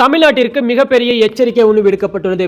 தமிழ்நாட்டிற்கு மிகப்பெரிய எச்சரிக்கை ஒன்று விடுக்கப்பட்டுள்ளது.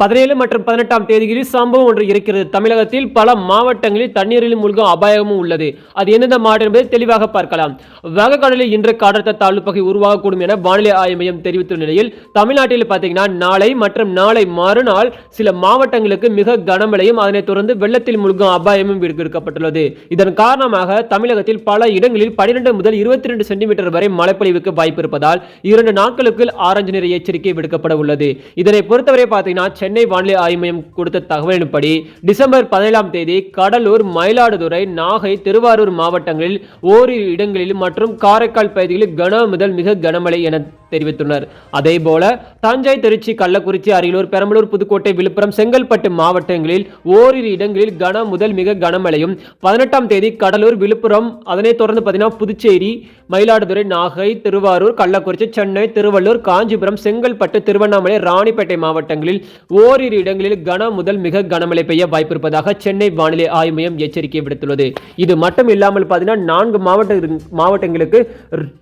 பதினேழு மற்றும் பதினெட்டாம் தேதிகளில் சம்பவம் ஒன்று இருக்கிறது. தமிழகத்தில் பல மாவட்டங்களில் தண்ணீரில் மூழ்கும் அபாயமும் உள்ளது. அது எந்தெந்த மாவட்டம் என்பதை தெளிவாக பார்க்கலாம். வங்கக்கடலில் இன்று காற்றழுத்த தாழ்வு பகுதி உருவாகக்கூடும் என வானிலை ஆய்வு மையம் தெரிவித்துள்ள நிலையில் தமிழ்நாட்டில் பார்த்தீங்கன்னா நாளை மற்றும் நாளை மறுநாள் சில மாவட்டங்களுக்கு மிக கனமழையும் அதனைத் தொடர்ந்து வெள்ளத்தில் மூழ்கும் அபாயமும் விடுக்கப்பட்டுள்ளது இதன் காரணமாக தமிழகத்தில் பல இடங்களில் 12 முதல் 22 ரெண்டு சென்டிமீட்டர் வரை மழைப்பொழிவுக்கு வாய்ப்பு இருப்பதால் இரண்டு நாட்களுக்கு ஆரஞ்சு ஆஞ்சநேயர் எச்சரிக்கை விடுக்கப்பட உள்ளது. இதனை பொறுத்தவரை பார்த்தீங்கன்னா சென்னை வானிலை ஆய்வு மையம் கொடுத்த தகவலின்படி டிசம்பர் பதினேழாம் தேதி கடலூர் மயிலாடுதுறை நாகை திருவாரூர் மாவட்டங்களில் ஓரிரு இடங்களில் மற்றும் காரைக்கால் பகுதிகளில் கன முதல் மிக கனமழை என தெரிவித்துள்ளனர் அதே போல தஞ்சை திருச்சி கள்ளக்குறிச்சி அரியலூர் பெரம்பலூர் புதுக்கோட்டை விழுப்புரம் செங்கல்பட்டு மாவட்டங்களில் ஓரிரு இடங்களில் கன முதல் மிக கனமழையும் பதினெட்டாம் தேதி கடலூர் விழுப்புரம் அதனைத் தொடர்ந்து பார்த்தீங்கன்னா புதுச்சேரி மயிலாடுதுறை நாகை திருவாரூர் கள்ளக்குறிச்சி சென்னை திருவள்ளூர் காஞ்சிபுரம் செங்கல்பட்டு திருவண்ணாமலை ராணிப்பேட்டை மாவட்டங்களில் ஓரிரு இடங்களில் கன முதல் மிக கனமழை பெய்ய வாய்ப்பிருப்பதாக சென்னை வானிலை ஆய்வு மையம் எச்சரிக்கை விடுத்துள்ளது. இது மட்டும் இல்லாமல் பார்த்தீங்கன்னா நான்கு மாவட்ட மாவட்டங்களுக்கு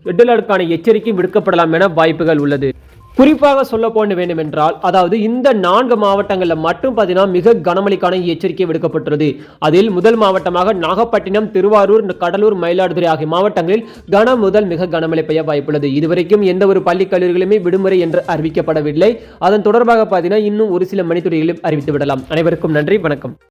ரெட் அலர்ட்டுக்கான எச்சரிக்கை விடுக்கப்படலாம் என வாய்ப்புகள் உள்ளது. குறிப்பாக சொல்ல போன வேண்டும் என்றால் அதாவது இந்த நான்கு மாவட்டங்களில் மட்டும் பார்த்தீங்கன்னா மிக கனமழைக்கான எச்சரிக்கை விடுக்கப்பட்டுள்ளது. அதில் முதல் மாவட்டமாக நாகப்பட்டினம் திருவாரூர் கடலூர் மயிலாடுதுறை ஆகிய மாவட்டங்களில் கன முதல் மிக கனமழை பெய்ய வாய்ப்புள்ளது. இதுவரைக்கும் எந்த ஒரு பள்ளி கல்லூரிகளுமே விடுமுறை என்று அறிவிக்கப்படவில்லை. அதன் தொடர்பாக பார்த்தீங்கன்னா இன்னும் ஒரு சில மணித்துறைகளையும் அறிவித்து விடலாம். அனைவருக்கும் நன்றி வணக்கம்.